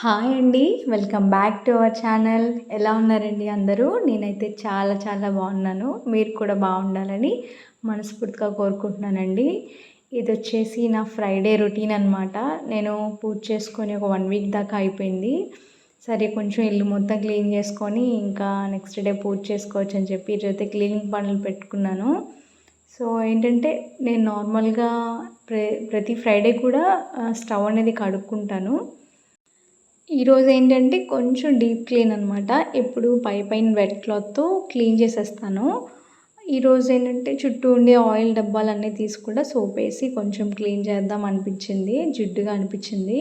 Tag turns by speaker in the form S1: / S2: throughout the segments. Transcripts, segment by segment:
S1: Hi అండి welcome back to our channel. ఎలా ఉన్నారండి అందరూ? నేనైతే చాలా చాలా బాగున్నాను. మీరు కూడా బాగుండాలని మనస్ఫూర్తిగా కోరుకుంటున్నానండి. ఇది వచ్చేసి నా ఫ్రైడే రొటీన్ అనమాట నేను పూజ చేసుకొని ఒక వన్ వీక్ దాకా అయిపోయింది. సరే కొంచెం ఇల్లు మొత్తం క్లీన్ చేసుకొని ఇంకా నెక్స్ట్ డే పూజ చేసుకోవచ్చు అని చెప్పి ఈరోజైతే క్లీనింగ్ పనులు పెట్టుకున్నాను. సో ఏంటంటే నేను నార్మల్గా ప్ర ప్రతి ఫ్రైడే కూడా స్టవ్ అనేది కడుక్కుంటాను. ఈరోజు ఏంటంటే కొంచెం డీప్ క్లీన్ అనమాట ఎప్పుడు పై పైన వెట్ క్లాత్తో క్లీన్ చేసేస్తాను. ఈరోజు ఏంటంటే చుట్టూ ఉండే ఆయిల్ డబ్బాలన్నీ తీసుకుంటా సోప్ వేసి కొంచెం క్లీన్ చేద్దాం అనిపించింది. జిడ్డుగా అనిపించింది.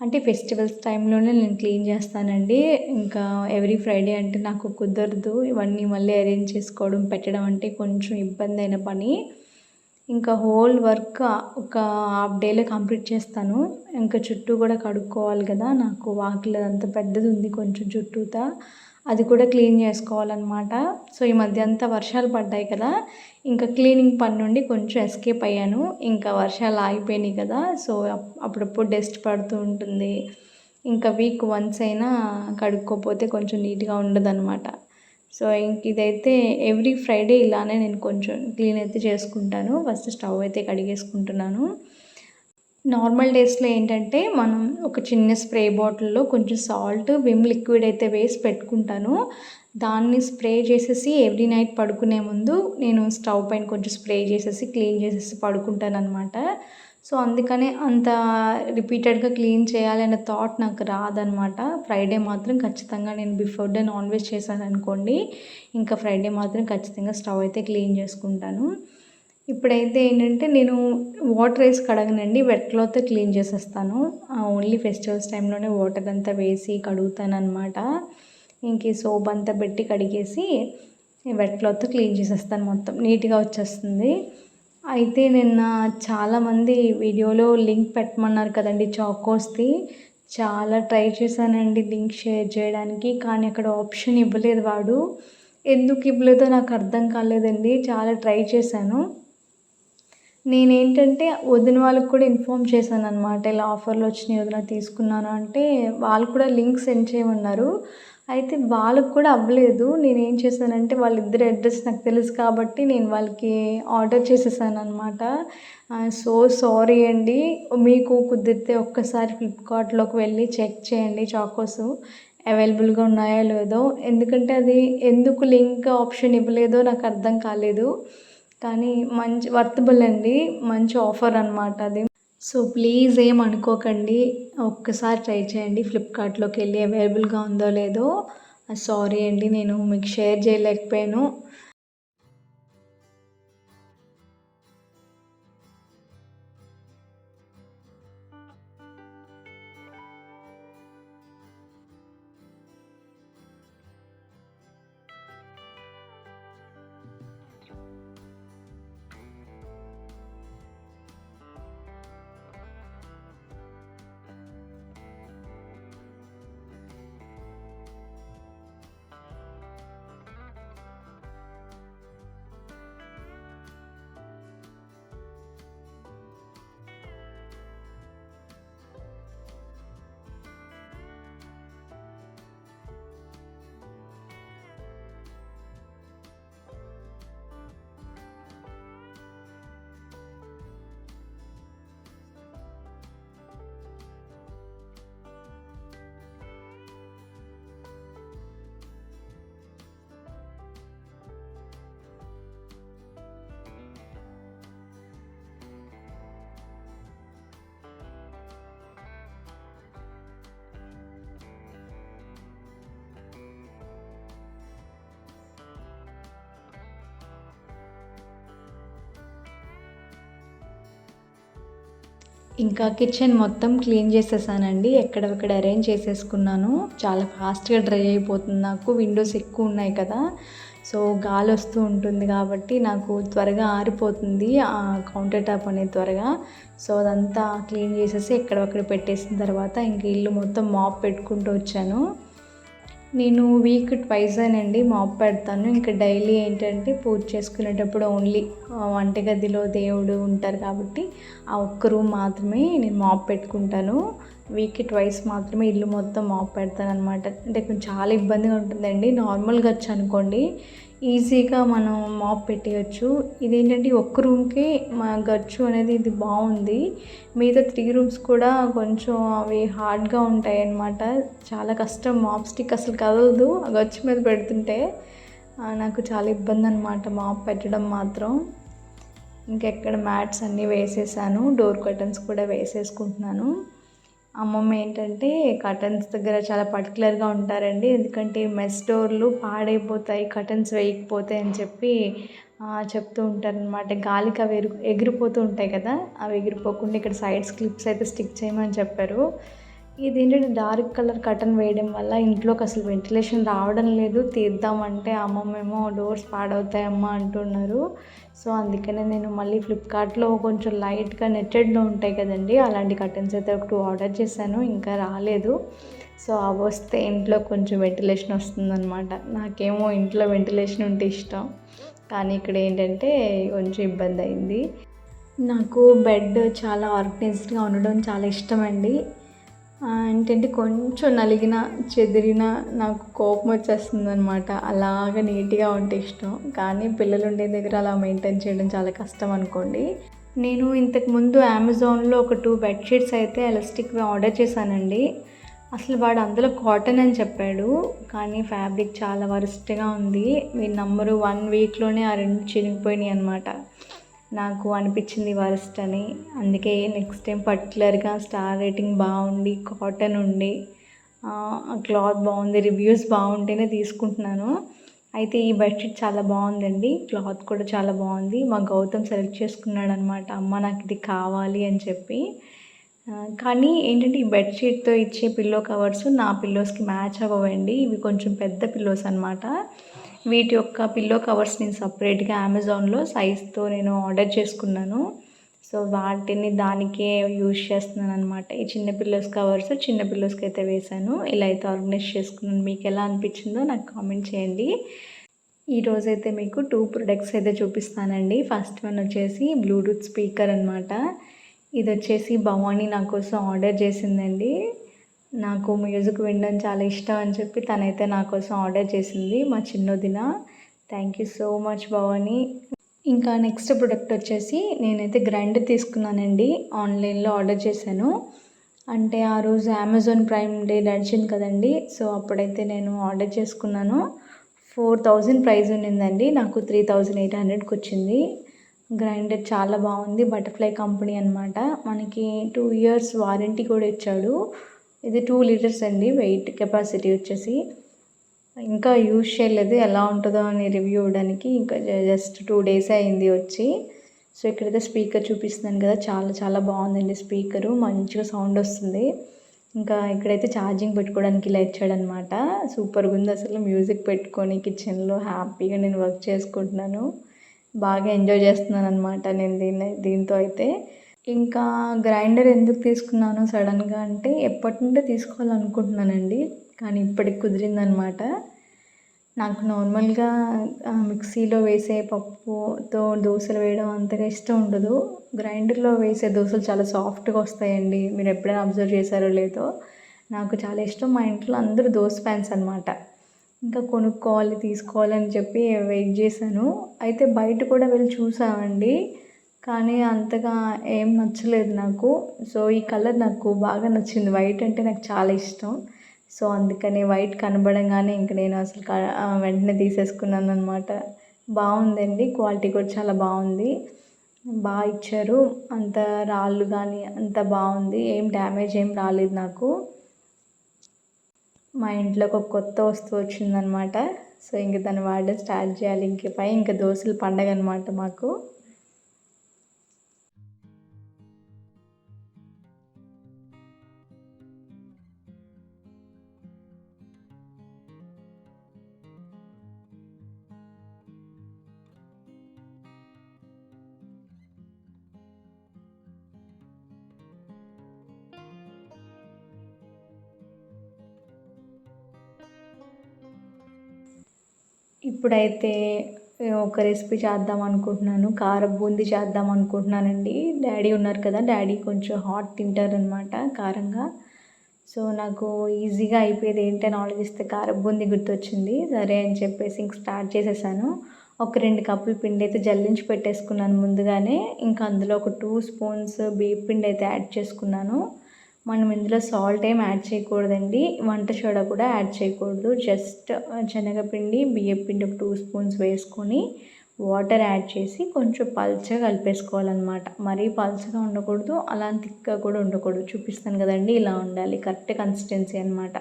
S1: అంటే ఫెస్టివల్స్ టైంలోనే నేను క్లీన్ చేస్తానండి. ఇంకా ఎవ్రీ ఫ్రైడే అంటే నాకు కుదరదు. ఇవన్నీ మళ్ళీ అరేంజ్ చేసుకోవడం పెట్టడం అంటే కొంచెం ఇబ్బంది అయిన పని. ఇంకా హోల్ వర్క్ ఒక హాఫ్ డేలో కంప్లీట్ చేస్తాను. ఇంకా చుట్టూ కూడా కడుక్కోవాలి కదా నాకు వాకిలి అంత పెద్దది ఉంది కొంచెం చుట్టూతా. అది కూడా క్లీన్ చేసుకోవాలన్నమాట. సో ఈ మధ్య అంతా వర్షాలు పడ్డాయి కదా ఇంకా క్లీనింగ్ పని నుండి కొంచెం ఎస్కేప్ అయ్యాను. ఇంకా వర్షాలు ఆగిపోయినాయి కదా సో అప్పుడప్పుడు డస్ట్ పడుతూ ఉంటుంది. ఇంకా వీక్ వన్స్ అయినా కడుక్కోపోతే కొంచెం నీట్గా ఉండదు అనమాట సో ఇంక ఇదైతే ఎవ్రీ ఫ్రైడే ఇలానే నేను కొంచెం క్లీన్ అయితే చేసుకుంటాను. ఫస్ట్ స్టవ్ అయితే కడిగేసుకుంటున్నాను. నార్మల్ డేస్లో ఏంటంటే మనం ఒక చిన్న స్ప్రే బాటిల్లో కొంచెం సాల్ట్ విమ్ లిక్విడ్ అయితే వేసి పెట్టుకుంటాను. దాన్ని స్ప్రే చేసేసి ఎవ్రీ నైట్ పడుకునే ముందు నేను స్టవ్ పైన కొంచెం స్ప్రే చేసేసి క్లీన్ చేసేసి పడుకుంటాను అనమాట సో అందుకనే అంత రిపీటెడ్గా క్లీన్ చేయాలి అనే థాట్ నాకు రాదనమాట. ఫ్రైడే మాత్రం ఖచ్చితంగా నేను బిఫోర్ డే నాన్ వెజ్ చేశాను అనుకోండి ఇంకా ఫ్రైడే మాత్రం ఖచ్చితంగా స్టవ్ అయితే క్లీన్ చేసుకుంటాను. ఇప్పుడైతే ఏంటంటే నేను వాటర్ వేసి కడగనండి వెట్ క్లాత్ క్లీన్ చేసేస్తాను. ఓన్లీ ఫెస్టివల్స్ టైంలోనే వాటర్ అంతా వేసి కడుగుతాను ఇంక సోప్ అంతా పెట్టి కడిగేసి వెట్ క్లాత్ క్లీన్ చేసేస్తాను మొత్తం. నీట్గా వచ్చేస్తుంది. అయితే నిన్న చాలామంది వీడియోలో లింక్ పెట్టమన్నారు కదండి చాకోస్ది. చాలా ట్రై చేశానండి లింక్ షేర్ చేయడానికి కానీ అక్కడ ఆప్షన్ ఇవ్వలేదు వాడు. ఎందుకు ఇవ్వలేదో నాకు అర్థం కాలేదండి చాలా ట్రై చేశాను. నేనేంటంటే వదిన వాళ్ళకి కూడా ఇన్ఫామ్ చేశాను అనమాట ఇలా ఆఫర్లు వచ్చినాయి వదిన తీసుకున్నాను అంటే వాళ్ళు కూడా లింక్ సెండ్ చేయమన్నారు. అయితే వాళ్ళకు కూడా అవ్వలేదు. నేను ఏం చేశానంటే వాళ్ళిద్దరి అడ్రస్ నాకు తెలుసు కాబట్టి నేను వాళ్ళకి ఆర్డర్ చేసేసాను అనమాట సో సారీ అండి. మీకు కుదిరితే ఒక్కసారి ఫ్లిప్కార్ట్లోకి వెళ్ళి చెక్ చేయండి చాకోస్. అవైలబుల్గా ఉన్నాయో లేదో. ఎందుకంటే అది ఎందుకు లింక్ ఆప్షన్ ఇవ్వలేదో నాకు అర్థం కాలేదు. కానీ మంచి వర్తబుల్ అండి. మంచి ఆఫర్ అనమాట అది. సో ప్లీజ్ ఏం అనుకోకండి. ఒక్కసారి ట్రై చేయండి. ఫ్లిప్కార్ట్లోకి వెళ్ళి అవైలబుల్గా ఉందో లేదో. సారీ అండి నేను మీకు షేర్ చేయలేకపోయాను. ఇంకా కిచెన్ మొత్తం క్లీన్ చేసేసానండి. ఎక్కడెక్కడ అరేంజ్ చేసేసుకున్నాను. చాలా ఫాస్ట్గా డ్రై అయిపోతుంది నాకు. విండోస్ ఎక్కువ ఉన్నాయి కదా. సో గాలి వస్తూ ఉంటుంది కాబట్టి నాకు త్వరగా ఆరిపోతుంది ఆ కౌంటర్ టాప్ అనేది త్వరగా. సో అదంతా క్లీన్ చేసేసి ఎక్కడొక్కడ పెట్టేసిన తర్వాత ఇంక ఇల్లు మొత్తం మాప్ పెట్టుకుంటూ వచ్చాను. నేను వీక్ ట్వైస్ అండి మాప్ పెడతాను. ఇంకా డైలీ ఏంటంటే పూజ చేసుకునేటప్పుడు ఓన్లీ వంటగదిలో దేవుడు ఉంటారు కాబట్టి ఆ ఒక్క రూమ్ మాత్రమే నేను మాప్ పెట్టుకుంటాను. వీక్కి ట్వైస్ మాత్రమే ఇల్లు మొత్తం మాప్ పెడతాను అనమాట అంటే కొంచెం చాలా ఇబ్బందిగా ఉంటుందండి. నార్మల్గా వచ్చి అనుకోండి ఈజీగా మనం మాప్ పెట్టేయచ్చు. ఇదేంటంటే ఒక్క రూమ్కి మా గచ్చు అనేది ఇది బాగుంది. మిగతా త్రీ రూమ్స్ కూడా కొంచెం అవి హార్డ్గా ఉంటాయి అన్నమాట చాలా కష్టం మాప్ స్టిక్ అసలు కదలదు. ఆ గచ్చు మీద పెడుతుంటే నాకు చాలా ఇబ్బంది అనమాట మాప్ పెట్టడం మాత్రం. ఇంకెక్కడ మ్యాట్స్ అన్నీ వేసేసాను. డోర్ కర్టన్స్ కూడా వేసేసుకుంటున్నాను. అమ్మమ్మ ఏంటంటే కర్టన్స్ దగ్గర చాలా పర్టికులర్గా ఉంటారండి. ఎందుకంటే మెస్ డోర్లు పాడైపోతాయి కర్టన్స్ వేయకపోతాయి అని చెప్పి చెప్తూ ఉంటారనమాట గాలికి అవి ఎగిరిపోతూ ఉంటాయి కదా అవి ఎగిరిపోకుండా ఇక్కడ సైడ్స్ క్లిప్స్ అయితే స్టిక్ చేయమని చెప్పారు. ఇది ఏంటంటే డార్క్ కలర్ కర్టన్ వేయడం వల్ల ఇంట్లోకి అసలు వెంటిలేషన్ రావడం లేదు. తీద్దామంటే అమ్మమ్మేమో డోర్స్ పాడవుతాయమ్మా అంటున్నారు. సో అందుకనే నేను మళ్ళీ ఫ్లిప్కార్ట్లో కొంచెం లైట్గా నెట్టెడ్లో ఉంటాయి కదండి అలాంటి కర్టన్స్ అయితే ఒకటి టూ ఆర్డర్ చేశాను ఇంకా రాలేదు. సో అవి వస్తే ఇంట్లో కొంచెం వెంటిలేషన్ వస్తుందన్నమాట. నాకేమో ఇంట్లో వెంటిలేషన్ ఉంటే ఇష్టం. కానీ ఇక్కడ ఏంటంటే కొంచెం ఇబ్బంది అయింది. నాకు బెడ్ చాలా ఆర్గనైజ్డ్గా ఉండడం చాలా ఇష్టం అండి ఏంటంటే కొంచెం నలిగిన చెదిరిన నాకు కోపం వచ్చేస్తుంది అనమాట అలాగ నీట్గా ఉంటే ఇష్టం. కానీ పిల్లలు ఉండే దగ్గర అలా మెయింటైన్ చేయడం చాలా కష్టం అనుకోండి. నేను ఇంతకుముందు అమెజాన్లో ఒక టూ బెడ్షీట్స్ అయితే ఎలాస్టిక్ ఆర్డర్ చేశానండి. అసలు వాడు అందులో కాటన్ అని చెప్పాడు. కానీ ఫ్యాబ్రిక్ చాలా వరస్ట్గా ఉంది. మీ నంబరు వన్ వీక్లోనే ఆ రెండు చినిగిపోయినాయి అనమాట నాకు అనిపించింది వరస్ట్ అని. అందుకే నెక్స్ట్ టైం పర్టికులర్గా స్టార్ రేటింగ్ బాగుండి కాటన్ ఉండి క్లాత్ బాగుంది రివ్యూస్ బాగుంటేనే తీసుకుంటున్నాను. అయితే ఈ బెడ్షీట్ చాలా బాగుందండి. క్లాత్ కూడా చాలా బాగుంది. మా గౌతమ్ సెలెక్ట్ చేసుకున్నాడు అనమాట అమ్మ నాకు ఇది కావాలి అని చెప్పి. కానీ ఏంటంటే ఈ బెడ్షీట్తో ఇచ్చే పిల్లో కవర్స్ నా పిల్లోస్కి మ్యాచ్ అవ్వండి ఇవి కొంచెం పెద్ద పిల్లోస్ అనమాట వీటి యొక్క పిల్లో కవర్స్ నేను సపరేట్గా అమెజాన్లో సైజ్తో నేను ఆర్డర్ చేసుకున్నాను. సో వాటిని దానికే యూజ్ చేస్తున్నాను అనమాట ఈ చిన్న పిల్లోస్ కవర్స్ చిన్న పిల్లోస్కి అయితే వేశాను. ఇలా అయితే ఆర్గనైజ్ చేసుకున్నాను. మీకు ఎలా అనిపించిందో నాకు కామెంట్ చేయండి. ఈరోజైతే మీకు టూ ప్రొడక్ట్స్ అయితే చూపిస్తానండి. ఫస్ట్ వన్ వచ్చేసి బ్లూటూత్ స్పీకర్ అనమాట ఇది వచ్చేసి భవానీ నా కోసం ఆర్డర్ చేసిందండి. నాకు మ్యూజిక్ వినడం చాలా ఇష్టం అని చెప్పి తనైతే నా కోసం ఆర్డర్ చేసింది మా చిన్నదిన. Thank you so much Bhavani. ఇంకా నెక్స్ట్ ప్రొడక్ట్ వచ్చేసి నేనైతే గ్రైండర్ తీసుకున్నానండి. ఆన్లైన్లో ఆర్డర్ చేశాను. అంటే ఆ రోజు అమెజాన్ ప్రైమ్ డే నడిచింది కదండి. సో అప్పుడైతే నేను ఆర్డర్ చేసుకున్నాను. ఫోర్ థౌజండ్ ప్రైస్ ఉన్నిందండి. నాకు త్రీ థౌజండ్ ఎయిట్ హండ్రెడ్కి వచ్చింది. గ్రైండర్ చాలా బాగుంది. బటర్ఫ్లై కంపెనీ అనమాట మనకి టూ ఇయర్స్ వారంటీ కూడా ఇచ్చాడు. ఇది టూ లీటర్స్ అండి. వెయిట్ కెపాసిటీ వచ్చేసి. ఇంకా యూజ్ చేయలేదు. ఎలా ఉంటుందో అని రివ్యూ ఇవ్వడానికి ఇంకా జస్ట్ టూ డేస్ అయింది వచ్చి. సో ఇక్కడైతే స్పీకర్ చూపిస్తున్నాను కదా. చాలా చాలా బాగుందండి స్పీకరు మంచిగా సౌండ్ వస్తుంది. ఇంకా ఇక్కడైతే ఛార్జింగ్ పెట్టుకోవడానికి ఇలా ఇచ్చాడనమాట. సూపర్గా ఉంది అసలు. మ్యూజిక్ పెట్టుకొని కిచెన్లో హ్యాపీగా నేను వర్క్ చేసుకుంటున్నాను. బాగా ఎంజాయ్ చేస్తున్నాను అనమాట నేను దీన్ని దీంతో అయితే. ఇంకా గ్రైండర్ ఎందుకు తీసుకున్నాను సడన్గా అంటే ఎప్పటి నుండి తీసుకోవాలనుకుంటున్నానండి కానీ ఇప్పటికి కుదిరిందనమాట నాకు నార్మల్గా మిక్సీలో వేసే పప్పుతో దోశలు వేయడం అంతగా ఇష్టం ఉండదు. గ్రైండర్లో వేసే దోశలు చాలా సాఫ్ట్గా వస్తాయండి మీరు ఎప్పుడైనా అబ్జర్వ్ చేశారో లేదో. నాకు చాలా ఇష్టం మా ఇంట్లో అందరూ దోశ ఫ్యాన్స్ అనమాట ఇంకా కొనుక్కోవాలి తీసుకోవాలని చెప్పి వెయిట్ చేశాను. అయితే బయట కూడా వెళ్ళి చూసామండి. కానీ అంతగా ఏం నచ్చలేదు నాకు. సో ఈ కలర్ నాకు బాగా నచ్చింది. వైట్ అంటే నాకు చాలా ఇష్టం. సో అందుకని వైట్ కనబడంగానే ఇంక నేను అసలు వెంటనే తీసేసుకున్నాను అనమాట బాగుందండి. క్వాలిటీ కూడా చాలా బాగుంది. బాగా ఇచ్చారు. అంత రాళ్ళు కానీ అంత బాగుంది. ఏం డ్యామేజ్ ఏం రాలేదు నాకు. మా ఇంట్లోకి ఒక కొత్త వస్తువు వచ్చిందనమాట సో ఇంక దాన్ని వాడడం స్టార్ట్ చేయాలి. ఇంక పై ఇంకా దోశలు పండగ అనమాట మాకు. ఇప్పుడైతే ఒక రెసిపీ చేద్దాం అనుకుంటున్నాను. కార బూందీ చేద్దాం అనుకుంటున్నానండి. డాడీ ఉన్నారు కదా డాడీ కొంచెం హాట్ తింటారనమాట కారంగా. సో నాకు ఈజీగా అయిపోయేది ఏంటని ఆలోచిస్తే కారం బూందీ గుర్తొచ్చింది. సరే అని చెప్పేసి ఇంక స్టార్ట్ చేసేసాను. ఒక రెండు కప్పులు పిండి అయితే జల్లించి పెట్టేసుకున్నాను ముందుగానే. ఇంకా అందులో ఒక టూ స్పూన్స్ బియ్య పిండి అయితే యాడ్ చేసుకున్నాను. మనం ఇందులో సాల్ట్ ఏం యాడ్ చేయకూడదండి. వంట సోడా కూడా యాడ్ చేయకూడదు. జస్ట్ శనగపిండి బియ్యపిండి ఒక టూ స్పూన్స్ వేసుకొని వాటర్ యాడ్ చేసి కొంచెం పల్చగా కలిపేసుకోవాలన్నమాట. మరీ పల్చగా ఉండకూడదు అలా థిక్గా కూడా ఉండకూడదు. చూపిస్తాను కదండి ఇలా ఉండాలి. కరెక్ట్ కన్సిస్టెన్సీ అనమాట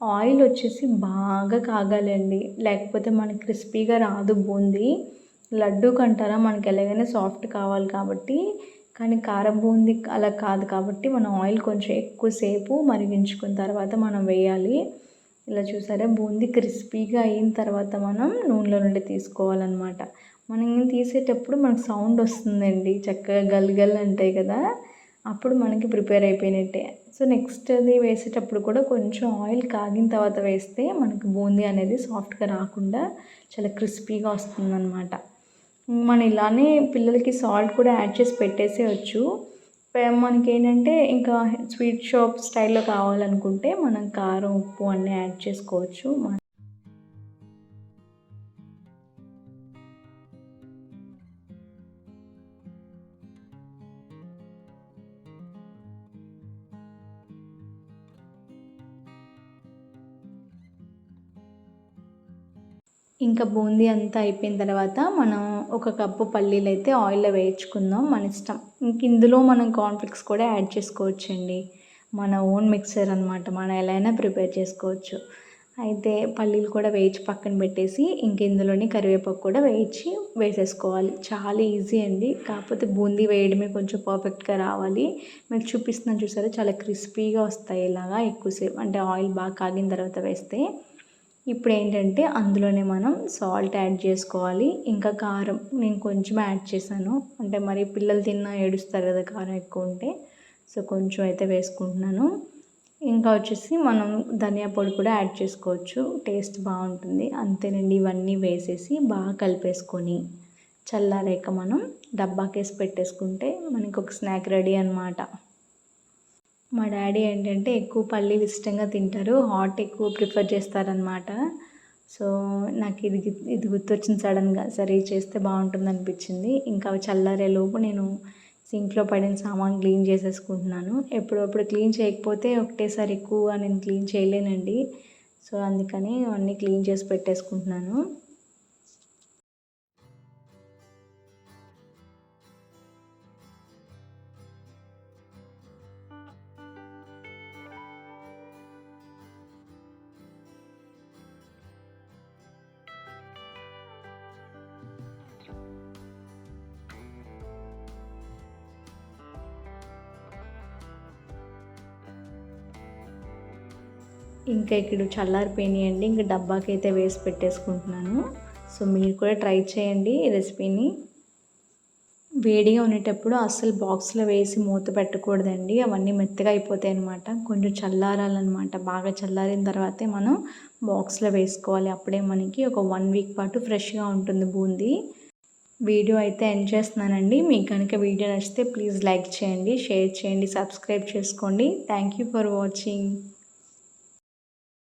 S1: ఆయిల్ వచ్చేసి బాగా కాగాలండి లేకపోతే మనకి క్రిస్పీగా రాదు బూందీ. లడ్డు కంటారా మనకి ఎలాగైనా సాఫ్ట్ కావాలి కాబట్టి కానీ కారం బూంది అలా కాదు కాబట్టి మనం ఆయిల్ కొంచెం ఎక్కువసేపు మరిగించుకున్న తర్వాత మనం వేయాలి. ఇలా చూసారా? బూందీ క్రిస్పీగా అయిన తర్వాత మనం నూనెలో నుండి తీసుకోవాలన్నమాట. మనం తీసేటప్పుడు మనకు సౌండ్ వస్తుందండి. చక్కగా గల్ గల్ అంటాయి కదా? అప్పుడు మనకి ప్రిపేర్ అయిపోయినట్టే. సో నెక్స్ట్ అది వేసేటప్పుడు కూడా కొంచెం ఆయిల్ కాగిన తర్వాత వేస్తే మనకు బూందీ అనేది సాఫ్ట్గా రాకుండా చాలా క్రిస్పీగా వస్తుందన్నమాట. మనం ఇలానే పిల్లలకి సాల్ట్ కూడా యాడ్ చేసి పెట్టేసేయచ్చు. మనకి ఏంటంటే ఇంకా స్వీట్ షాప్ స్టైల్లో కావాలనుకుంటే మనం కారం ఉప్పు అన్నీ యాడ్ చేసుకోవచ్చు. ఇంకా బూందీ అంతా అయిపోయిన తర్వాత మనం ఒక కప్పు పల్లీలు అయితే ఆయిల్లో వేయించుకుందాం మన ఇష్టం. ఇంక ఇందులో మనం కాన్ఫ్లిక్స్ కూడా యాడ్ చేసుకోవచ్చండి. మన ఓన్ మిక్సర్ అనమాట మనం ఎలా అయినా ప్రిపేర్ చేసుకోవచ్చు. అయితే పల్లీలు కూడా వేయించి పక్కన పెట్టేసి ఇంక ఇందులోనే కరివేపాకు కూడా వేయించి వేసేసుకోవాలి. చాలా ఈజీ అండి. కాకపోతే బూందీ వేయడమే కొంచెం పర్ఫెక్ట్గా రావాలి. మీకు చూపిస్తున్నాను చూసారా? చాలా క్రిస్పీగా వస్తాయి ఇలాగా ఎక్కువసేపు. అంటే ఆయిల్ బాగా కాగిన తర్వాత వేస్తే ఇప్పుడు ఏంటంటే అందులోనే మనం సాల్ట్ యాడ్ చేసుకోవాలి ఇంకా కారం నేను కొంచెం యాడ్ చేశాను. అంటే మరి పిల్లలు తిన్నా ఏడుస్తారు కదా కారం ఎక్కువ ఉంటే సో కొంచెం అయితే వేసుకుంటున్నాను. ఇంకా వచ్చేసి మనం ధనియా పొడి కూడా యాడ్ చేసుకోవచ్చు టేస్ట్ బాగుంటుంది. అంతేనండి ఇవన్నీ వేసేసి బాగా కలిపేసుకొని చల్లారాక మనం డబ్బాకేసి పెట్టేసుకుంటే మనకు ఒక స్నాక్ రెడీ అనమాట మా డాడీ ఏంటంటే ఎక్కువ పల్లీలు ఇష్టంగా తింటారు. హాట్ ఎక్కువ ప్రిఫర్ చేస్తారనమాట సో నాకు ఇది ఇది గుర్తొచ్చింది సడన్గా సరే చేస్తే బాగుంటుంది అనిపించింది. ఇంకా అవి చల్లారే లోపు నేను సింక్లో పడిన సామాన్ క్లీన్ చేసేసుకుంటున్నాను. ఎప్పుడప్పుడు క్లీన్ చేయకపోతే ఒకటేసారి ఎక్కువ నేను క్లీన్ చేయలేనండి. సో అందుకని అన్నీ క్లీన్ చేసి పెట్టేసుకుంటున్నాను. ఇంకా ఇక్కడ చల్లారిపోయినాయండి ఇంకా డబ్బాకి అయితే వేసి పెట్టేసుకుంటున్నాను. సో మీరు కూడా ట్రై చేయండి ఈ రెసిపీని. వేడిగా ఉండేటప్పుడు అస్సలు బాక్స్లో వేసి మూత పెట్టకూడదండి. అవన్నీ మెత్తగా అయిపోతాయి అనమాట కొంచెం చల్లారాలన్నమాట. బాగా చల్లారిన తర్వాతే మనం బాక్స్లో వేసుకోవాలి. అప్పుడే మనకి ఒక వన్ వీక్ పాటు ఫ్రెష్గా ఉంటుంది బూందీ. వీడియో అయితే ఎండ్ చేస్తున్నానండి. మీకు కనుక వీడియో నచ్చితే ప్లీజ్ లైక్ చేయండి షేర్ చేయండి సబ్స్క్రైబ్ చేసుకోండి. Thank you for watching.